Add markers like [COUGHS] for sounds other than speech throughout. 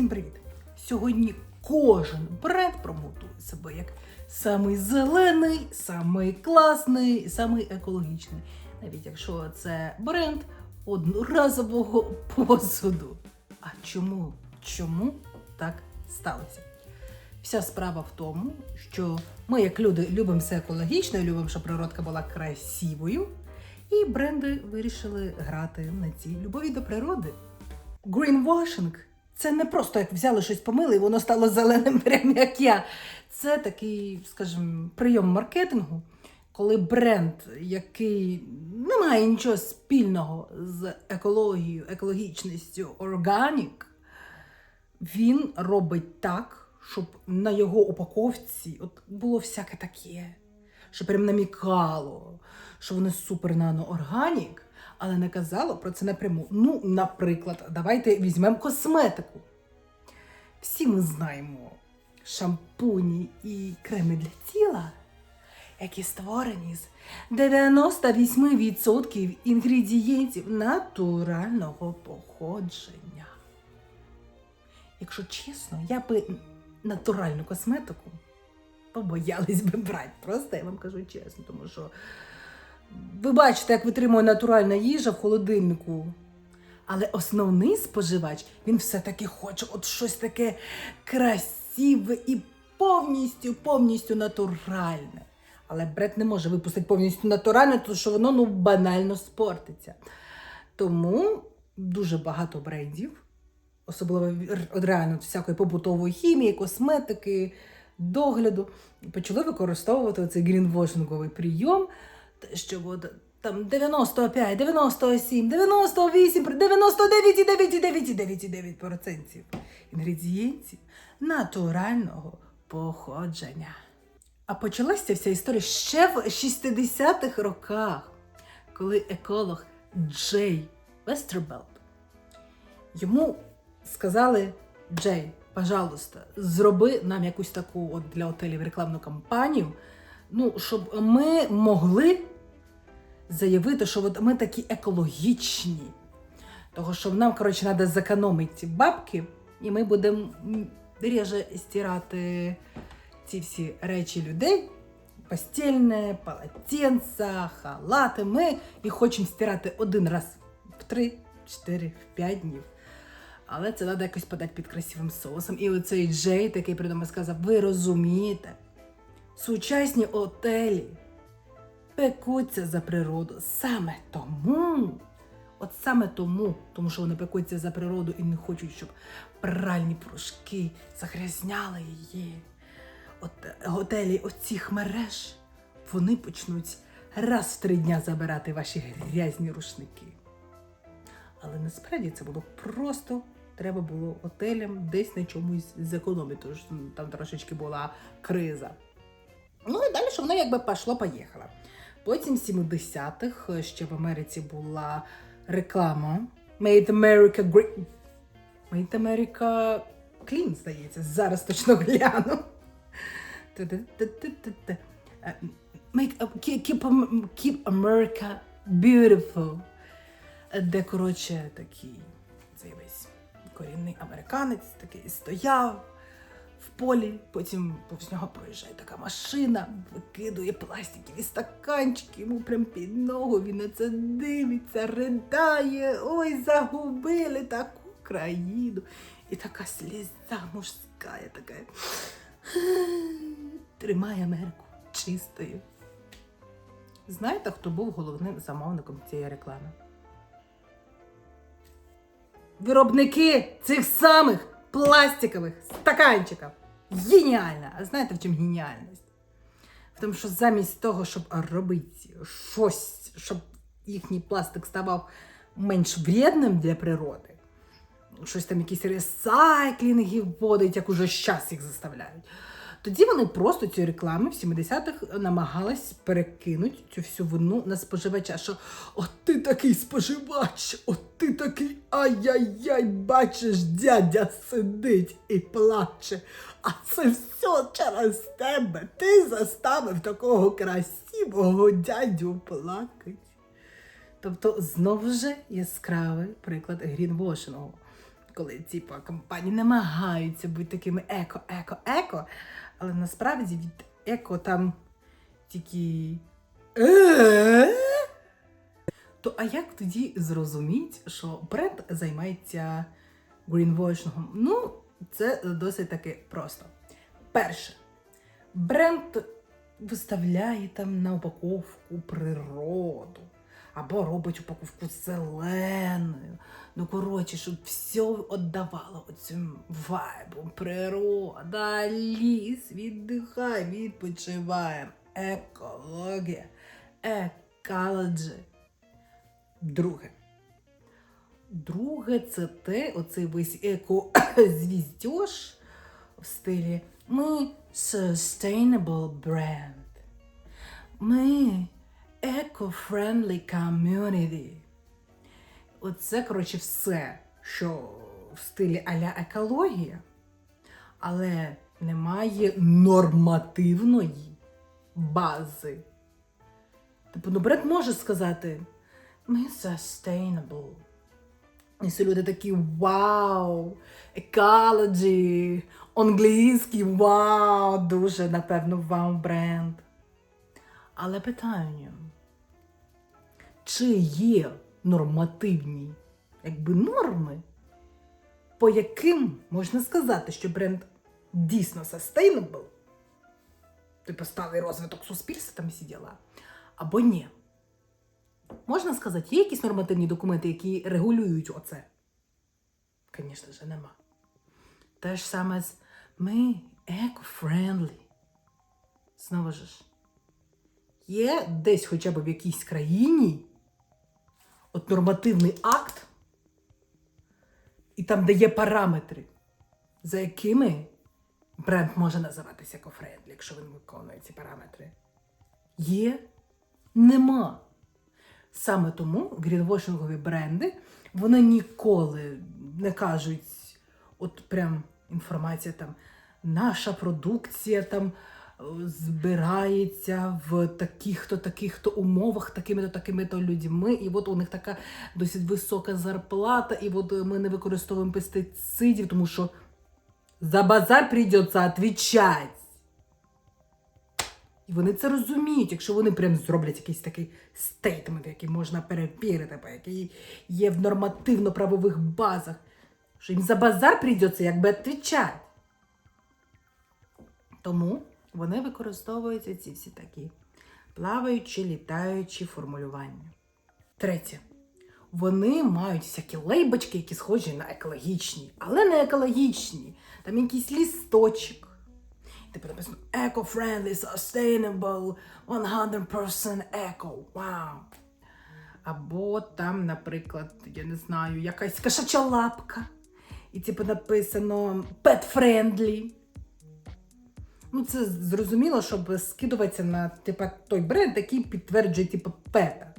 Всім привіт! Сьогодні кожен бренд промотує себе як самий зелений, самий класний, самий екологічний. Навіть якщо це бренд одноразового [LAUGHS] посуду. А чому? Чому так сталося? Вся справа в тому, що ми, як люди, любимо все екологічно, любимо, щоб природка була красивою. І бренди вирішили грати на цій любові до природи. Greenwashing – це не просто як взяли щось помили, і воно стало зеленим, [LAUGHS] прям як я. Це такий, скажімо, прийом маркетингу, коли бренд, який не має нічого спільного з екологією, екологічністю, органік, він робить так, щоб на його упаковці от було всяке таке, що прям намікало, що вони супер нано органік, але не казало про це напряму. Ну, наприклад, давайте візьмемо косметику. Всі ми знаємо шампуні і креми для тіла, які створені з 98% інгредієнтів натурального походження. Якщо чесно, я би натуральну косметику побоялась би брати. Просто я вам кажу чесно, тому що ви бачите, як витримує натуральна їжа в холодильнику. Але основний споживач, він все-таки хоче от щось таке красиве і повністю, повністю натуральне. Але бред не може випустити повністю натуральне, тому що воно ну, банально спортиться. Тому дуже багато брендів, особливо реально всякої побутової хімії, косметики, догляду, почали використовувати цей грінвошинговий прийом, що от, там 95, 97, 98, 99,9,9,9,9% інгредієнтів натурального походження. А почалася вся історія ще в 60-х роках, коли еколог Джей Вестербелт йому сказали: Джей, пожалуйста, зроби нам якусь таку от для отелів рекламну кампанію, ну, щоб ми могли заявити, що от ми такі екологічні. Того, що нам, коротше, треба зекономити бабки, і ми будемо реже стирати ці всі речі людей. Постільне, полотенця, халати. Ми їх хочемо стирати один раз в 3, 4, в 5 днів. Але це треба якось подати під красивим соусом. І оцей Джей такий придумав сказав: ви розумієте, сучасні отелі пекуться за природу. Саме тому, от саме тому, тому що вони пекуться за природу і не хочуть, щоб пральні порошки загрязняли її. От е, готелі оцих мереж вони почнуть раз в три дня забирати ваші грязні рушники. Але насправді це було просто треба було отелям десь на чомусь зекономити, тому що там трошечки була криза. Ну і далі що воно якби пішло-поїхало. Потім в 70-х ще в Америці була реклама Made America Great. Made America Clean, здається. Зараз точно гляну. Е, Make, keep, keep, keep America beautiful. Де, коротше, такий цей весь корінний американець такий стояв в полі, потім повз нього проїжджає така машина, викидує пластикові стаканчики, йому прям під ногу, він на це дивиться, ридає, ой, загубили таку країну. І така сліза мужська, така тримає Америку чистою. Знаєте, хто був головним замовником цієї реклами? Виробники цих самих пластикових стаканчиків. Геніально! А знаєте, в чому геніальність? В тому, що замість того, щоб робити щось, щоб їхній пластик ставав менш вредним для природи, щось там якісь ресайклінги вводить, як уже зараз їх заставляють. Тоді вони просто ці реклами в 70-х намагались перекинути цю всю вину на споживача. Що от ти такий споживач, от ти такий ай-яй-яй, бачиш, дядя сидить і плаче. А це все через тебе. Ти заставив такого красивого дядю плакати. Тобто, знову ж яскравий приклад грінвошингу. коли по, компанії намагаються бути такими еко, еко, еко, але насправді від еко там тільки. «Е?» То а як тоді зрозуміть, що бренд займається грінвошингом? Ну, це досить таки просто. Перше, бренд виставляє там на упаковку природу. Або робить упаковку зеленою. Ну, коротше, щоб все віддавало оцим вайбом. Природа, ліс, віддихай, відпочиваємо. Екологія, екологі. Друге. Друге, це те, оцей весь еко-звіздьош [COUGHS] в стилі ми sustainable brand. Ми eco-friendly community. Оце, коротше, все, що в стилі аля екологія, але немає нормативної бази. Типу, ну бренд може сказати, ми sustainable. І всі люди такі вау, ecology, англійський, вау, дуже, напевно, вау бренд. Але питання, чи є нормативні якби, норми, по яким можна сказати, що бренд дійсно sustainable, типу сталий розвиток суспільства там всі діла, або ні? Можна сказати, є якісь нормативні документи, які регулюють оце? Звісно ж, нема. Те ж саме з ми eco-friendly. Знову ж, є десь хоча б в якійсь країні от нормативний акт, і там, де є параметри, за якими бренд може називатися eco-friendly, якщо він виконує ці параметри. Є? Нема. Саме тому грінвошингові бренди вони ніколи не кажуть, от прям інформація там, наша продукція там збирається в таких-то таких-то умовах, такими-то такими-то людьми, і от у них така досить висока зарплата, і от ми не використовуємо пестицидів, тому що за базар прийдеться відповідати. І вони це розуміють, якщо вони прям зроблять якийсь такий стейтмент, який можна перевірити, який є в нормативно-правових базах, що їм за базар прийдеться якби відповідати. Тому вони використовуються ці всі такі плаваючі, літаючі формулювання. Третє. Вони мають всякі лейбочки, які схожі на екологічні, але не екологічні. Там якийсь лісточок. Типу написано eco-friendly, sustainable, 100% eco. Вау. Або там, наприклад, я не знаю, якась кошача лапка. І типу написано pet-friendly. Ну, це зрозуміло, щоб скидуватися на типу, той бренд, який підтверджує типу, пета.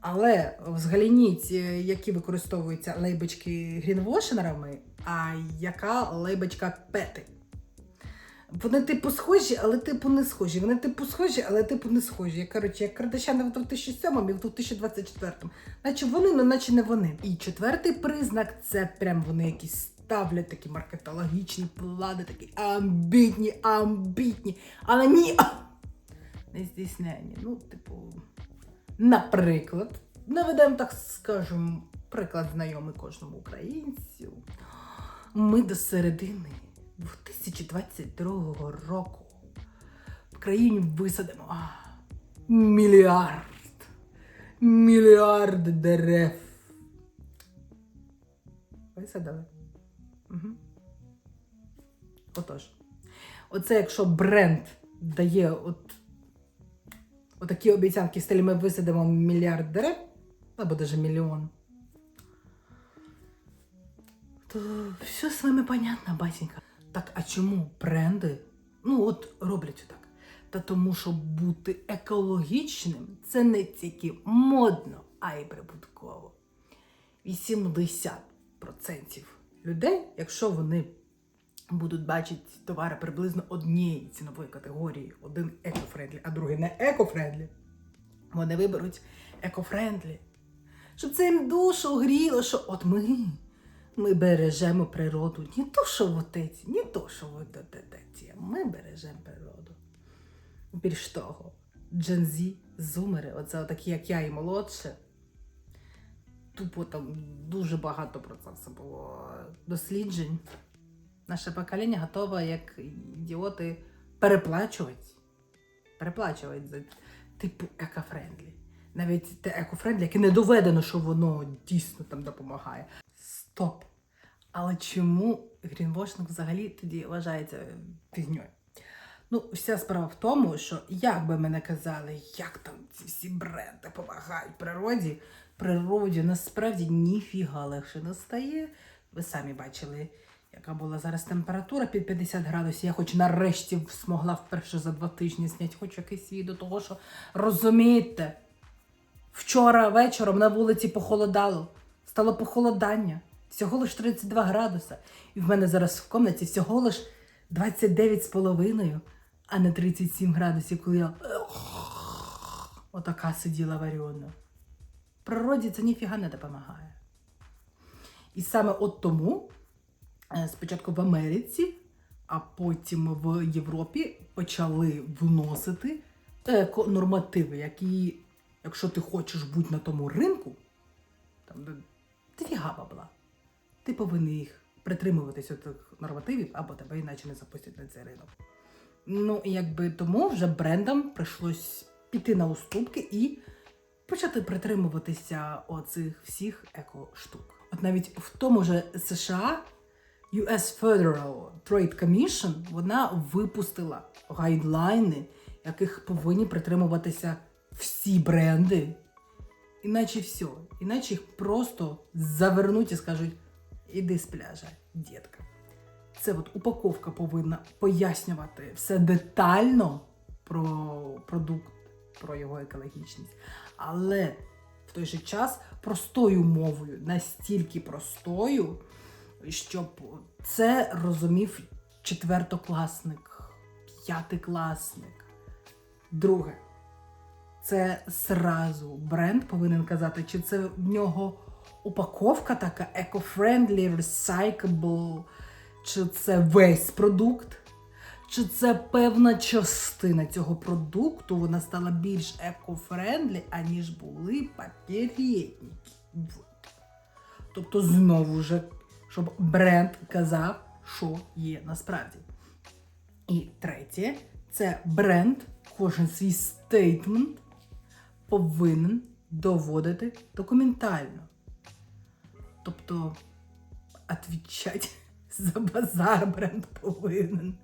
Але взгляніть, е, які використовуються лейбочки грінвошенерами, а яка лейбочка пети. Вони, типу, схожі, але типу не схожі. Вони, типу, схожі, але типу не схожі. Я, коротше, як Кардашяни в 2007 і в 2024. Наче вони, ну наче не вони. І четвертий признак це прям вони якісь ставлять такі маркетологічні плани, такі амбітні, амбітні, але ні. [LAUGHS] Не здійснені. Ну, типу, наприклад, наведемо, так скажемо, приклад знайомий кожному українцю. Ми до середини 2022 року в країні висадимо мільярд. Мільярд дерев. Висадили. Угу. Отож. Оце якщо бренд дає от, отакі обіцянки в стилі ми висадимо мільярд дерев, або навіть мільйон. То все з вами понятно, батенька. Так, а чому бренди? Ну, от роблять так. Та тому, що бути екологічним це не тільки модно, а й прибутково. 80% людей, якщо вони будуть бачити товари приблизно однієї цінової категорії, один екофрендлі, а другий не екофрендлі, вони виберуть екофрендлі. Щоб це їм душу гріло, що от ми Ми бережемо природу. Не то, що вот эти, не то, що вот эти. Ми бережемо природу. Більш того, джензі, зумери, оце такі, як я і молодше. Тупо там дуже багато про це все було досліджень. Наше покоління готове, як ідіоти, переплачувати. Переплачувати за типу екофрендлі. Навіть те екофрендлі, яке не доведено, що воно дійсно там допомагає. Стоп! Але чому грінвошинг взагалі тоді вважається фігньою? Ну, вся справа в тому, що як би мене казали, як там ці всі бренди допомагають природі, природі насправді ніфіга легше не стає. Ви самі бачили, яка була зараз температура під 50 градусів. Я хоч нарешті змогла вперше за два тижні зняти хоч якийсь відео того, що розумієте, вчора вечором на вулиці похолодало, стало похолодання. Всього лиш 32 градуса. І в мене зараз в кімнаті всього лиш 29,5, а не 37 градусів, коли я отака сиділа варіона. Природі це ніфіга не допомагає. І саме от тому е, спочатку в Америці, а потім в Європі почали вносити еко-нормативи, які, якщо ти хочеш бути на тому ринку, там дофіга бабла, ти повинен їх притримуватися цих нормативів, або тебе іначе не запустять на цей ринок. Ну, і якби тому вже брендам прийшлось піти на уступки і почати притримуватися оцих всіх еко-штук. От навіть в тому же США US Federal Trade Commission вона випустила гайдлайни, яких повинні притримуватися всі бренди. Іначе все. Іначе їх просто завернуть і скажуть: іди з пляжа, дітка. Це от упаковка повинна пояснювати все детально про продукт, про його екологічність. Але в той же час простою мовою, настільки простою, щоб це розумів четвертокласник, п'ятикласник. Друге, це зразу бренд повинен казати, чи це в нього упаковка така eco-friendly, recyclable, чи це весь продукт, чи це певна частина цього продукту, вона стала більш еко-френдлі, аніж були папір'єтники. Тобто, знову ж, щоб бренд казав, що є насправді. І третє, це бренд, кожен свій стейтмент повинен доводити документально. Тобто, відвічати [LAUGHS] за базар бренд повинен.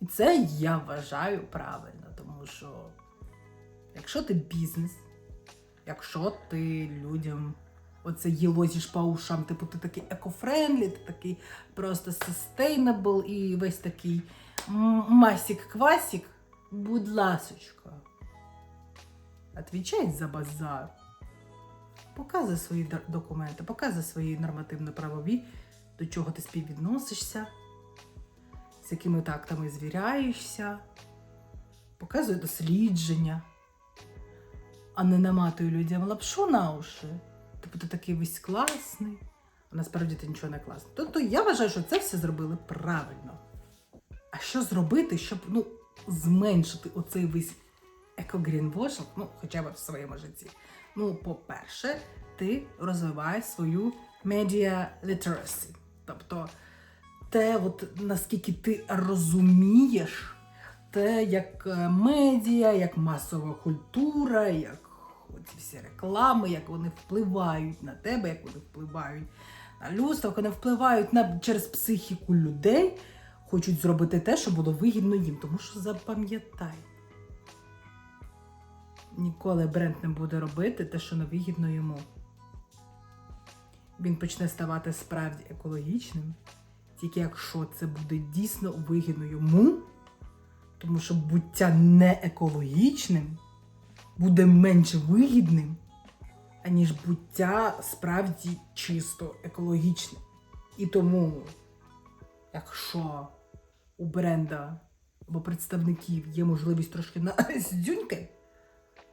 І це я вважаю правильно, тому що якщо ти бізнес, якщо ти людям оце їлозиш по ушам, типу ти такий екофрендлі, ти такий просто sustainable і весь такий масік-квасік, будь ласочка, Отвічай за базар. Показуй свої документи, показуй свої нормативно-правові, до чого ти співвідносишся, з якими тактами звіряєшся, показуй дослідження, а не наматуй людям лапшу на уші. Типу ти такий весь класний, а насправді ти нічого не класний. Тобто я вважаю, що це все зробили правильно. А що зробити, щоб ну, зменшити оцей весь екогрінвошинг, ну, хоча б в своєму житті? Ну, по-перше, ти розвиваєш свою media literacy. Тобто те, от, наскільки ти розумієш те, як е, медіа, як масова культура, як ці всі реклами, як вони впливають на тебе, як вони впливають на людство, як вони впливають на, через психіку людей, хочуть зробити те, що було вигідно їм. Тому що запам'ятай, ніколи бренд не буде робити те, що не вигідно йому. Він почне ставати справді екологічним, тільки якщо це буде дійсно вигідно йому, тому що буття не екологічним буде менш вигідним, аніж буття справді чисто екологічним. І тому, якщо у бренда або представників є можливість трошки на [LAUGHS] здюньки,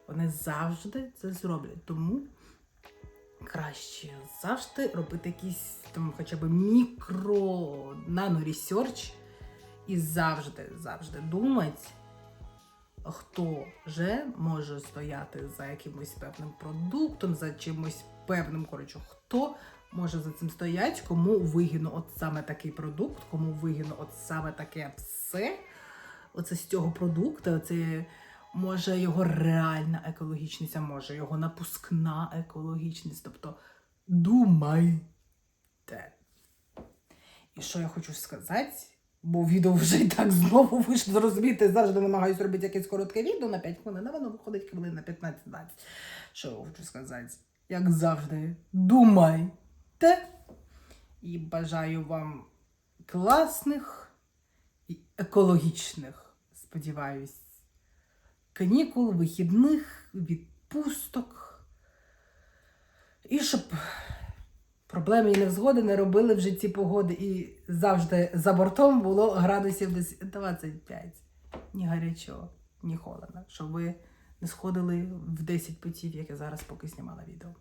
вони завжди це зроблять. Тому краще завжди робити якийсь там хоча б мікро нано-ресерч і завжди, завжди думати, хто же може стояти за якимось певним продуктом, за чимось певним, коротше, хто може за цим стояти, кому вигідно от саме такий продукт, кому вигідно от саме таке все. Оце з цього продукту, оце може його реальна екологічність, а може його напускна екологічність. Тобто думайте. І що я хочу сказати, бо відео вже і так знову ви ж зрозумієте, завжди намагаюся робити якесь коротке відео на 5 хвилин, а воно виходить хвилин на 15-20. Що я хочу сказати? Як завжди, думайте. І бажаю вам класних і екологічних, сподіваюсь, канікул, вихідних, відпусток. І щоб проблеми і невзгоди не робили в житті погоди і завжди за бортом було градусів десь 25. Ні гарячо, ні холодно. Щоб ви не сходили в 10 путів, як я зараз поки знімала відео.